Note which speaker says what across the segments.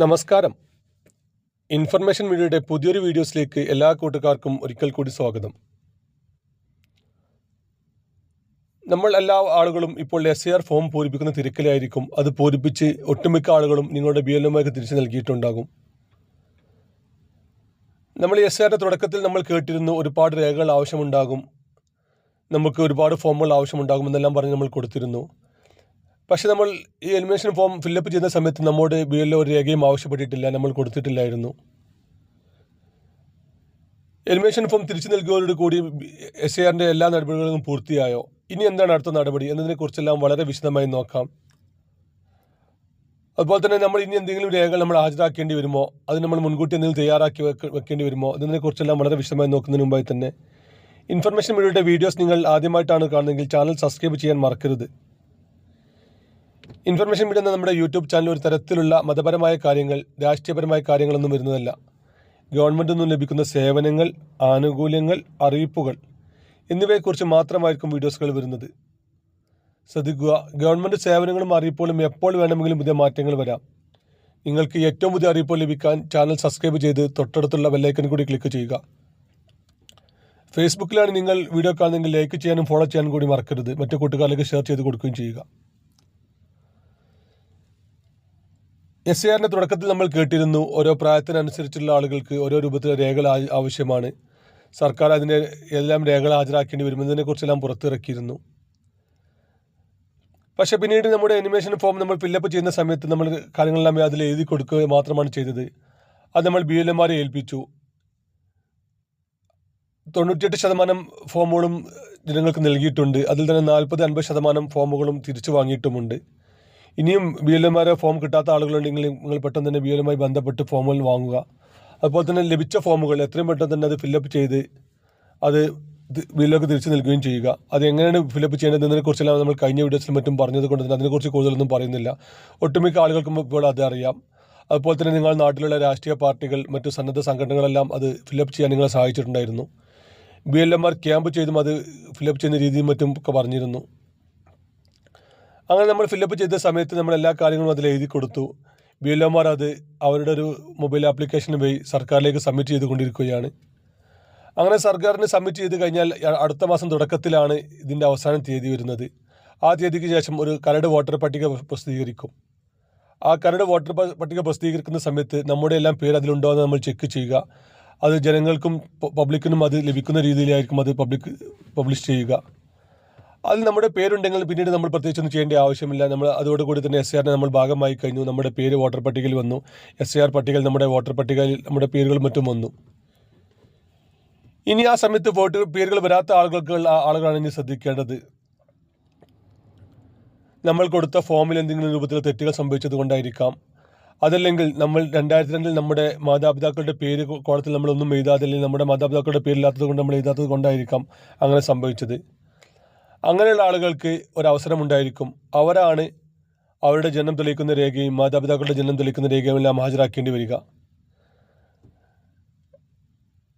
Speaker 1: നമസ്കാരം. ഇൻഫർമേഷൻ മീഡിയയുടെ പുതിയൊരു വീഡിയോസിലേക്ക് എല്ലാ കൂട്ടുകാർക്കും ഒരിക്കൽ കൂടി സ്വാഗതം. നമ്മൾ എല്ലാ ആളുകളും ഇപ്പോൾ എസ് ആർ ഫോം പൂരിപ്പിക്കുന്ന തിരക്കിലായിരിക്കും. അത് പൂരിപ്പിച്ച് ഒട്ടുമിക്ക ആളുകളും നിങ്ങളുടെ ബി എൽ എമ്മാർക്ക് തിരിച്ചു നൽകിയിട്ടുണ്ടാകും. നമ്മൾ എസ് ആറിന്റെ തുടക്കത്തിൽ നമ്മൾ കേട്ടിരുന്നു ഒരുപാട് രേഖകൾ ആവശ്യമുണ്ടാകും. നമുക്ക് ഒരുപാട് ഫോമുകൾ ആവശ്യമുണ്ടാകും എന്നെല്ലാം പറഞ്ഞ് നമ്മൾ കൊടുത്തിരുന്നു. പക്ഷെ നമ്മൾ ഈ എലിമിനേഷൻ ഫോം ഫില്ലപ്പ് ചെയ്യുന്ന സമയത്ത് നമ്മോട് ബി എൽ ഒരു രേഖയും ആവശ്യപ്പെട്ടിട്ടില്ല നമ്മൾ കൊടുത്തിട്ടില്ലായിരുന്നു. എലിമിനേഷൻ ഫോം തിരിച്ചു നൽകിയതോടു കൂടി എസ് ആറിന്റെ എല്ലാ നടപടികളും പൂർത്തിയായോ? ഇനി എന്താണ് അടുത്ത നടപടി? എന്നതിനെക്കുറിച്ചെല്ലാം വളരെ വിശദമായി നോക്കാം. അതുപോലെ തന്നെ നമ്മൾ ഇനി എന്തെങ്കിലും രേഖകൾ നമ്മൾ ഹാജരാക്കേണ്ടി വരുമോ? അത് നമ്മൾ മുൻകൂട്ടി എന്തെങ്കിലും തയ്യാറാക്കി വെക്ക- വെക്കേണ്ടി വരുമോ? എന്നതിനെക്കുറിച്ചെല്ലാം വളരെ വിശദമായി നോക്കുന്നതിന് മുമ്പായി തന്നെ. ഇൻഫർമേഷൻ മീഡിയയുടെ വീഡിയോസ് നിങ്ങൾ ആദ്യമായിട്ടാണ് കാണുന്നതെങ്കിൽ ചാനൽ സബ്സ്ക്രൈബ് ചെയ്യാൻ മറക്കരുത്. ഇൻഫർമേഷൻ മീഡിയ എന്ന നമ്മുടെ യൂട്യൂബ് ചാനൽ ഒരു തരത്തിലുള്ള മതപരമായ കാര്യങ്ങൾ രാഷ്ട്രീയപരമായ കാര്യങ്ങളൊന്നും വരുന്നതല്ല. ഗവൺമെന്റിൽ നിന്നും ലഭിക്കുന്ന സേവനങ്ങൾ ആനുകൂല്യങ്ങൾ അറിയിപ്പുകൾ എന്നിവയെക്കുറിച്ച് മാത്രമായിരിക്കും വീഡിയോസുകൾ വരുന്നത്. ശ്രദ്ധിക്കുക ഗവൺമെന്റ് സേവനങ്ങളും അറിയിപ്പുകളും എപ്പോൾ വേണമെങ്കിലും പുതിയ മാറ്റങ്ങൾ വരാം. നിങ്ങൾക്ക് ഏറ്റവും പുതിയ അറിയിപ്പ് ലഭിക്കാൻ ചാനൽ സബ്സ്ക്രൈബ് ചെയ്ത് തൊട്ടടുത്തുള്ള ബെല്ലൈക്കൻ കൂടി ക്ലിക്ക് ചെയ്യുക. ഫേസ്ബുക്കിലാണ് നിങ്ങൾ വീഡിയോ കാണുന്നതെങ്കിൽ ലൈക്ക് ചെയ്യാനും ഫോളോ ചെയ്യാനും കൂടി മറക്കരുത്. മറ്റു കൂട്ടുകാരിലേക്ക് ഷെയർ ചെയ്ത് കൊടുക്കുകയും ചെയ്യുക. എസ് ആറിന്റെ തുടക്കത്തിൽ നമ്മൾ കേട്ടിരുന്നു ഓരോ പ്രായത്തിനനുസരിച്ചുള്ള ആളുകൾക്ക് ഓരോ രൂപത്തിലെ രേഖകൾ ആവശ്യമാണ്. സർക്കാർ അതിന്റെ എല്ലാം രേഖകൾ ഹാജരാക്കേണ്ടി വരുമെന്നതിനെക്കുറിച്ചെല്ലാം പുറത്തിറക്കിയിരുന്നു. പക്ഷെ പിന്നീട് നമ്മുടെ അനിമേഷൻ ഫോം നമ്മൾ ഫില്ലപ്പ് ചെയ്യുന്ന സമയത്ത് നമ്മൾ കാര്യങ്ങളെല്ലാം അതിൽ എഴുതി കൊടുക്കുക മാത്രമാണ് ചെയ്തത്. അത് നമ്മൾ ബി എൽ എമാരെ ഏൽപ്പിച്ചു. തൊണ്ണൂറ്റിയെട്ട് ശതമാനം ഫോമുകളും ജനങ്ങൾക്ക് നൽകിയിട്ടുണ്ട്. അതിൽ തന്നെ നാൽപ്പത് അൻപത് ശതമാനം ഫോമുകളും തിരിച്ചു വാങ്ങിയിട്ടുമുണ്ട്. ഇനിയും ബി എൽ എമാരെ ഫോം കിട്ടാത്ത ആളുകളുണ്ടെങ്കിൽ നിങ്ങൾ പെട്ടെന്ന് തന്നെ ബി എൽ എമായി ബന്ധപ്പെട്ട് ഫോമുകൾ വാങ്ങുക. അതുപോലെ തന്നെ ലഭിച്ച ഫോമുകൾ എത്രയും പെട്ടെന്ന് തന്നെ അത് ഫില്ലപ്പ് ചെയ്ത് അത് ബില്ലൊക്കെ തിരിച്ചു നൽകുകയും ചെയ്യുക. അത് എങ്ങനെയാണ് ഫില്ലപ്പ് ചെയ്യേണ്ടത് കുറിച്ചെല്ലാം നമ്മൾ കഴിഞ്ഞ വീഡിയോസിൽ മറ്റും പറഞ്ഞത് കൊണ്ട് തന്നെ അതിനെക്കുറിച്ച് കൂടുതലൊന്നും പറയുന്നില്ല. ഒട്ടുമിക്ക ആളുകൾക്കും ഇപ്പോൾ അത് അറിയാം. അതുപോലെ തന്നെ നിങ്ങൾ നാട്ടിലുള്ള രാഷ്ട്രീയ പാർട്ടികൾ മറ്റു സന്നദ്ധ സംഘടനകളെല്ലാം അത് ഫില്ലപ്പ് ചെയ്യാൻ നിങ്ങളെ സഹായിച്ചിട്ടുണ്ടായിരുന്നു. B L M R camp ചെയ്തും അത് ഫില്ലപ്പ് ചെയ്യുന്ന രീതിയും മറ്റും ഒക്കെ പറഞ്ഞിരുന്നു. അങ്ങനെ നമ്മൾ ഫില്ലപ്പ് ചെയ്ത സമയത്ത് നമ്മൾ എല്ലാ കാര്യങ്ങളും അതിൽ എഴുതി കൊടുത്തു. ബി എൽ ഒമാർ അത് അവരുടെ ഒരു മൊബൈൽ ആപ്ലിക്കേഷൻ വഴി സർക്കാരിലേക്ക് സബ്മിറ്റ് ചെയ്തുകൊണ്ടിരിക്കുകയാണ്. അങ്ങനെ സർക്കാരിന് സബ്മിറ്റ് ചെയ്ത് കഴിഞ്ഞാൽ അടുത്ത മാസം തുടക്കത്തിലാണ് ഇതിന്റെ അവസാന തീയതി വരുന്നത്. ആ തീയതിക്ക് ശേഷം ഒരു കരട് വോട്ടർ പട്ടിക പ്ര- പ്രസിദ്ധീകരിക്കും. ആ കരട് വോട്ടർ പട്ടിക പ്രസിദ്ധീകരിക്കുന്ന സമയത്ത് നമ്മുടെ എല്ലാം പേര് അതിലുണ്ടോ എന്ന് നമ്മൾ ചെക്ക് ചെയ്യുക. അത് ജനങ്ങൾക്കും പബ്ലിക്കിനും അത് ലഭിക്കുന്ന രീതിയിലായിരിക്കും അത് പബ്ലിക് പബ്ലിഷ് ചെയ്യുക. അതിൽ നമ്മുടെ പേരുണ്ടെങ്കിൽ പിന്നീട് നമ്മൾ പ്രത്യേകിച്ചൊന്നും ചെയ്യേണ്ട ആവശ്യമില്ല. നമ്മൾ അതോടുകൂടി തന്നെ എസ് ആറിനെ നമ്മൾ ഭാഗമായി കഴിഞ്ഞു. നമ്മുടെ പേര് വോട്ടർ പട്ടികയിൽ വന്നു. എസ് ആർ പട്ടികയിൽ നമ്മുടെ വോട്ടർ പട്ടികയിൽ നമ്മുടെ പേരുകളും മറ്റും വന്നു. ഇനി ആ സമയത്ത് വോട്ട് പേരുകൾ വരാത്ത ആളുകൾക്ക് ആളുകളാണ് ഇനി ശ്രദ്ധിക്കേണ്ടത്. നമ്മൾ കൊടുത്ത ഫോമിൽ എന്തെങ്കിലും രൂപത്തിൽ തെറ്റുകൾ സംഭവിച്ചത് കൊണ്ടായിരിക്കാം. അതല്ലെങ്കിൽ നമ്മൾ രണ്ടായിരത്തി രണ്ടിൽ നമ്മുടെ മാതാപിതാക്കളുടെ പേര് കോളത്തിൽ നമ്മളൊന്നും എഴുതാതെ അല്ലെങ്കിൽ നമ്മുടെ മാതാപിതാക്കളുടെ പേരില്ലാത്തത് കൊണ്ട് നമ്മൾ എഴുതാത്തത് കൊണ്ടായിരിക്കാം അങ്ങനെ സംഭവിച്ചത്. അങ്ങനെയുള്ള ആളുകൾക്ക് ഒരവസരമുണ്ടായിരിക്കും. അവരാണ് അവരുടെ ജന്മം തെളിയിക്കുന്ന രേഖയും മാതാപിതാക്കളുടെ ജന്മം തെളിയിക്കുന്ന രേഖയും എല്ലാം ഹാജരാക്കേണ്ടി വരിക.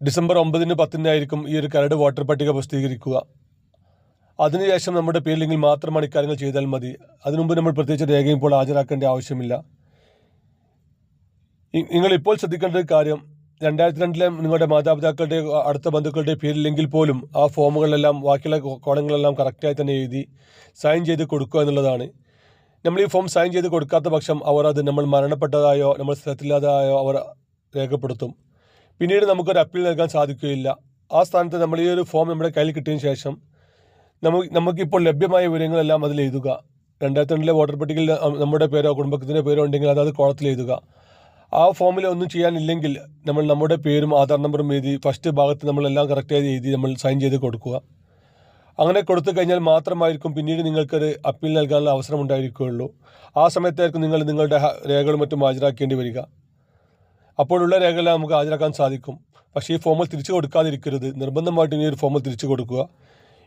Speaker 1: ഡിസംബർ ഒമ്പതിന് പത്തിനായിരിക്കും ഈ ഒരു കരട് വോട്ടർ പട്ടിക പ്രസിദ്ധീകരിക്കുക. അതിനുശേഷം നമ്മുടെ പേരിലെങ്കിൽ മാത്രമാണ് ഇക്കാര്യങ്ങൾ ചെയ്താൽ മതി. അതിനുമുമ്പ് നമ്മൾ പ്രത്യേകിച്ച് രേഖയും ഇപ്പോൾ ഹാജരാക്കേണ്ട ആവശ്യമില്ല. നിങ്ങൾ ഇപ്പോൾ ശ്രദ്ധിക്കേണ്ട ഒരു കാര്യം രണ്ടായിരത്തി രണ്ടിലെ നിങ്ങളുടെ മാതാപിതാക്കളുടെ അടുത്ത ബന്ധുക്കളുടെ പേരില്ലെങ്കിൽ പോലും ആ ഫോമുകളെല്ലാം ബാക്കിയുള്ള കോളങ്ങളെല്ലാം കറക്റ്റായി തന്നെ എഴുതി സൈൻ ചെയ്ത് കൊടുക്കുക എന്നുള്ളതാണ്. നമ്മൾ ഈ ഫോം സൈൻ ചെയ്ത് കൊടുക്കാത്ത പക്ഷം അവർ അത് നമ്മൾ മരണപ്പെട്ടതായോ നമ്മൾ സ്ഥലത്തില്ലാതായോ അവർ രേഖപ്പെടുത്തും. പിന്നീട് നമുക്കൊരു അപ്പീൽ നൽകാൻ സാധിക്കുകയില്ല. ആ സ്ഥാനത്ത് നമ്മൾ ഈ ഒരു ഫോം നമ്മുടെ കയ്യിൽ കിട്ടിയതിന് ശേഷം നമുക്ക് നമുക്കിപ്പോൾ ലഭ്യമായ വിവരങ്ങളെല്ലാം അതിൽ എഴുതുക. രണ്ടായിരത്തി രണ്ടിലെ വോട്ടർ പട്ടികയിൽ നമ്മുടെ പേരോ കുടുംബത്തിന്റെ പേരോ ഉണ്ടെങ്കിൽ അത് കോളത്തിൽ എഴുതുക. ആ ഫോമിൽ ഒന്നും ചെയ്യാനില്ലെങ്കിൽ നമ്മൾ നമ്മുടെ പേരും ആധാർ നമ്പറും എഴുതി ഫസ്റ്റ് ഭാഗത്ത് നമ്മളെല്ലാം കറക്റ്റായി എഴുതി നമ്മൾ സൈൻ ചെയ്ത് കൊടുക്കുക. അങ്ങനെ കൊടുത്തു കഴിഞ്ഞാൽ മാത്രമായിരിക്കും പിന്നീട് നിങ്ങൾക്കൊരു അപ്പീൽ നൽകാനുള്ള അവസരം ഉണ്ടായിരിക്കുകയുള്ളൂ. ആ സമയത്തായിരിക്കും നിങ്ങൾ നിങ്ങളുടെ രേഖകളും മറ്റും ഹാജരാക്കേണ്ടി വരിക. അപ്പോഴുള്ള രേഖകളെല്ലാം നമുക്ക് ഹാജരാക്കാൻ സാധിക്കും. പക്ഷേ ഈ ഫോമിൽ തിരിച്ചു കൊടുക്കാതിരിക്കരുത്. നിർബന്ധമായിട്ടും ഈ ഒരു ഫോമിൽ തിരിച്ചു കൊടുക്കുക.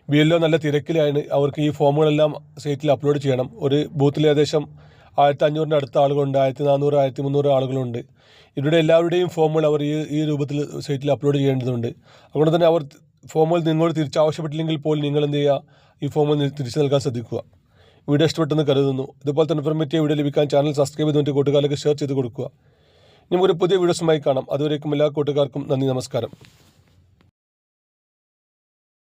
Speaker 1: ബി എൽ നല്ല തിരക്കിലാണ്. അവർക്ക് ഈ ഫോമുകളെല്ലാം സൈറ്റിൽ അപ്ലോഡ് ചെയ്യണം. ഒരു ബൂത്തിൽ ഏകദേശം ആയിരത്തി അഞ്ഞൂറിന്റെ അടുത്ത ആളുകളുണ്ട് ആയിരത്തി നാനൂറ് ആയിരത്തി മുന്നൂറ് ആളുകളുണ്ട്. ഇവരുടെ എല്ലാവരുടെയും ഫോമുകൾ അവർ ഈ ഈ രൂപത്തിൽ സൈറ്റിൽ അപ്ലോഡ് ചെയ്യേണ്ടതുണ്ട്. അതുകൊണ്ട് തന്നെ അവർ ഫോമുകൾ നിങ്ങളോട് തിരിച്ച് ആവശ്യപ്പെട്ടില്ലെങ്കിൽ പോലും നിങ്ങൾ എന്ത് ചെയ്യുക? ഈ ഫോമുകൾ തിരിച്ചു നൽകാൻ ശ്രദ്ധിക്കുക. വീഡിയോ ഇഷ്ടപ്പെട്ടെന്ന് കരുതുന്നു. തന്നെ ഇൻഫർമേറ്റീവ് വീഡിയോ ലഭിക്കാൻ ചാനൽ സബ്സ്ക്രൈബ് ചെയ്തിട്ട് കൂട്ടുകാർക്ക് ഷെയർ ചെയ്ത് കൊടുക്കുക. ഇനി ഒരു പുതിയ വീഡിയോസുമായി കാണാം. അതുവരേക്കും എല്ലാ കൂട്ടുകാർക്കും നന്ദി നമസ്കാരം.